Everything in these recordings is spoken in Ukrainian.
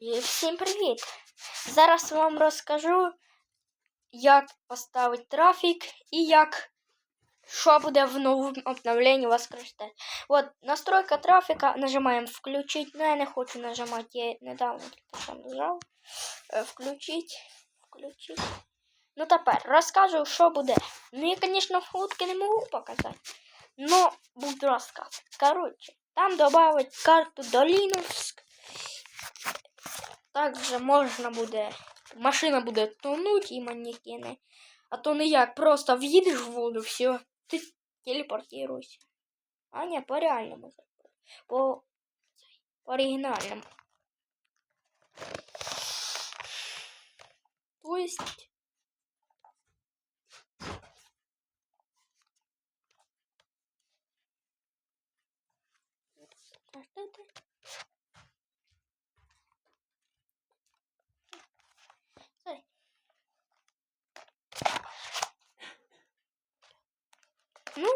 І Всім привіт! Зараз вам розкажу, як поставити трафік і як що буде в новому обновленні Воскресте. От настройка трафіка, нажимаємо включить. Ну я не хочу нажимати, я недавно нажав. Е, Включить, включить. Ну тепер розкажу, що буде. Ну я, звісно, фотки не можу показати. Но буду розказувати. Коротше, там додавить карту до Linux. Також можна буде. Машина буде тонуть і манекени. А то не як, просто в'їдеш в воду, все, ти телепортируйся. А не, по реальному. По, по оригінальному. То есть. Sorry. Ну,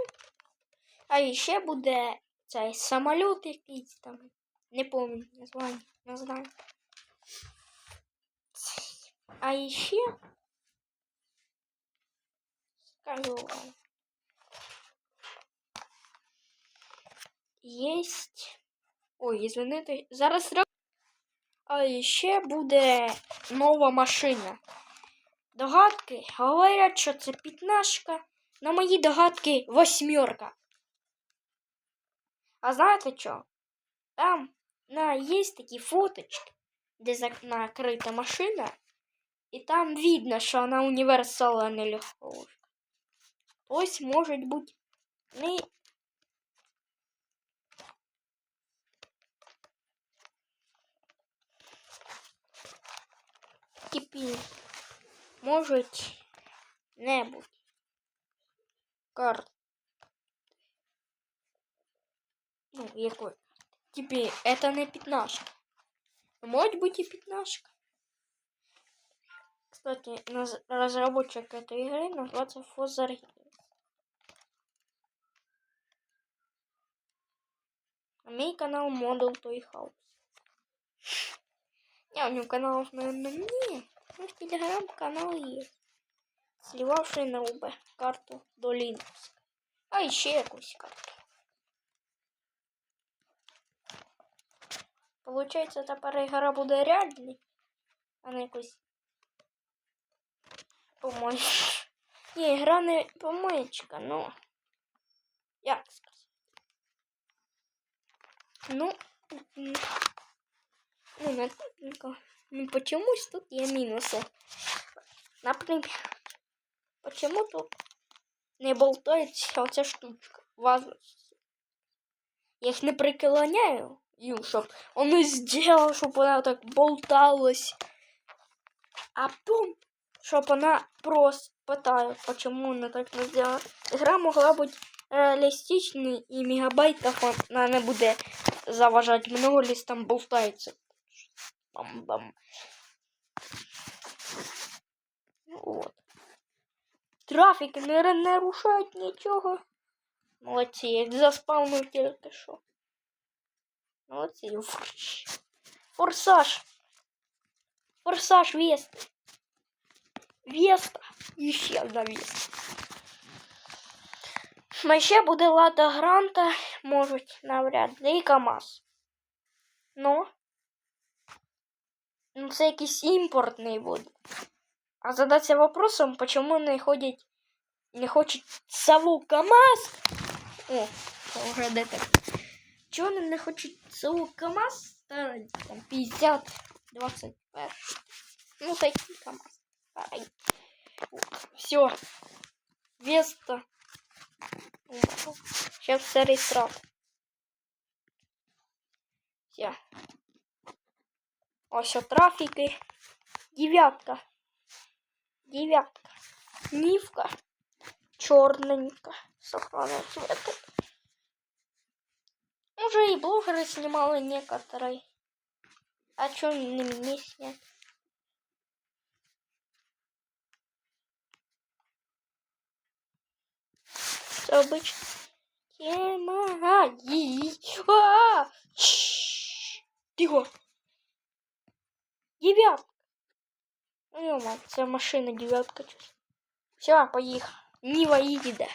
а ще буде цей самоліт якийсь там. Не пам'ятаю названня. Не знаю. А ще скажу вам. Єсть. Ой, извините, зараз ра- А ще буде нова машина. Догадки говорять, що це п'ятнашка. На мої догадки восьмерка. А знаєте що? Там на, є такі фоточки, де зак- накрита машина, і там видно, що вона універсал, а не легковушка. Ось може бути не. Тепер можуть не бути карт. Ну, якой? Теперь это не пятнашка. Может быть и пятнашка. Кстати, разработчик этой игры называется Фозар. А мой канал Model Toy House. Не, у него каналов, наверное, нет. Ну, в телеграм-канал есть. Сливавший на УБ карту до Linux. А ще якусь карту. Получається, тепер ігра буде реальній, а не якось помоєчка. Ні, гра не помоєчка, ну. Як сказати? Ну, ну, не так, ну, почомусь тут є мінуси. Наприклад, почему тут не болтається оця штучка? Ваза. Я їх не приклоняю, ю, щоб он сделал, щоб вона так болталась. А потом, щоб вона просто питає, почему вона так не сделала. Гра могла бути реалістичною і мегабайтах вона не буде заважати. Много ліс там болтається. Бам-бам. Ну, от. Трафік не р- нарушають нічого. Молодці, як заспавнив тільки що. Молодці. Фш. Форсаж. Форсаж Веста. Веста. І ще одна Веста. А ще буде Лада Гранта, можуть навряд ли і КАМАЗ. Ну. Ну, це якийсь імпортний буде. А задаться вопросом, почему не ходять, не хочет сову КАМАЗ. О, вже де. Чого вони не хочуть сову КАМАЗ ставити? Там 50, 21. Ну, такий КАМАЗ. Все. Веста. Сейчас все реєстрат. Все. Ось трафіки. Дев'ятка. Девятка. Нивка. Черненько. Сохранный цвет Уже и блогеры снимали некоторые. А чё не мне снять? Все обычно. Тема. Ай. А! Чш. Тихо. Дев'ятка. Ну, йома, це машина дев'ятка. Все, поїхав. Ніва їде.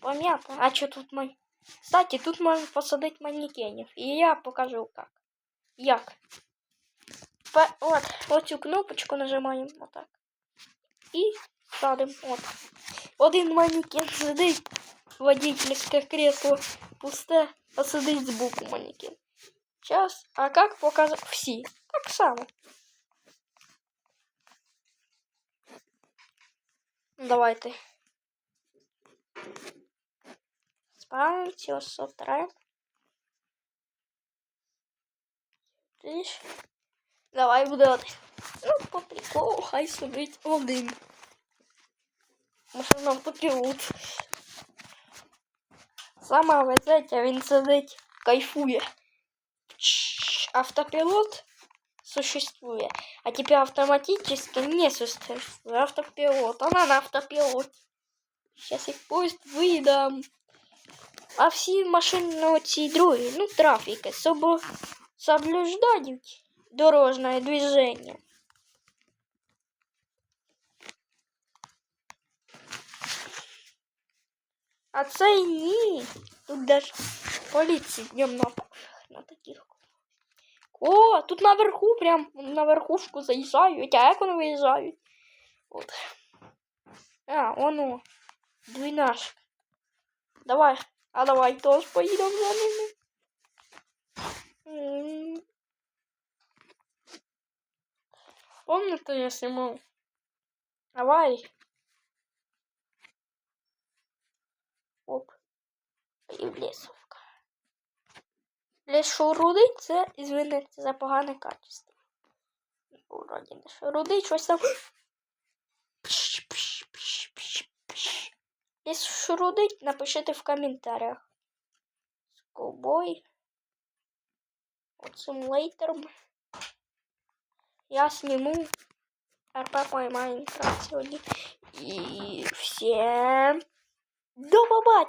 Понятно. А що тут май? Кстати, тут можна посадити манекенів. І я покажу как. Як. Пе- От, оцю кнопочку нажимаємо отак. І садимо. От. Один манекен сидить, водительське кресло пусте, а сидить збоку манекен. Сейчас. А как показать? Всі. Так само. Давайте. Спавнимся, ось сотрем. Видиш? Давай буде один. Ну, по приколу, хай сидить один. Може нам попілут. Сама везеть, а він сидить, кайфує. Чш, Автопилот существует, а теперь автоматически не существует автопилот. Она на автопилоте. Сейчас их поезд выдам. А всі машини на другі, ну, трафіки, собо соблюждають дорожне движення. А це ні. Тут даже поліції днем на, на таких. О, тут наверху, прям на верхушку заїжджають. А як вони виїжджають? От. А, воно. Двінашка. Давай. А давай теж поїдемо за ними. М. Помните, я снимал? Давай. Оп. І в лісовка. Ліс шурудить, це, извините, за погане качество. Вроді не шурудить, щось там. Ліс шурудить, напишіть в коментарях. Скобой. Оцим лейтером. Я сниму РП по Майнкрафт сегодня. И всем до побачення!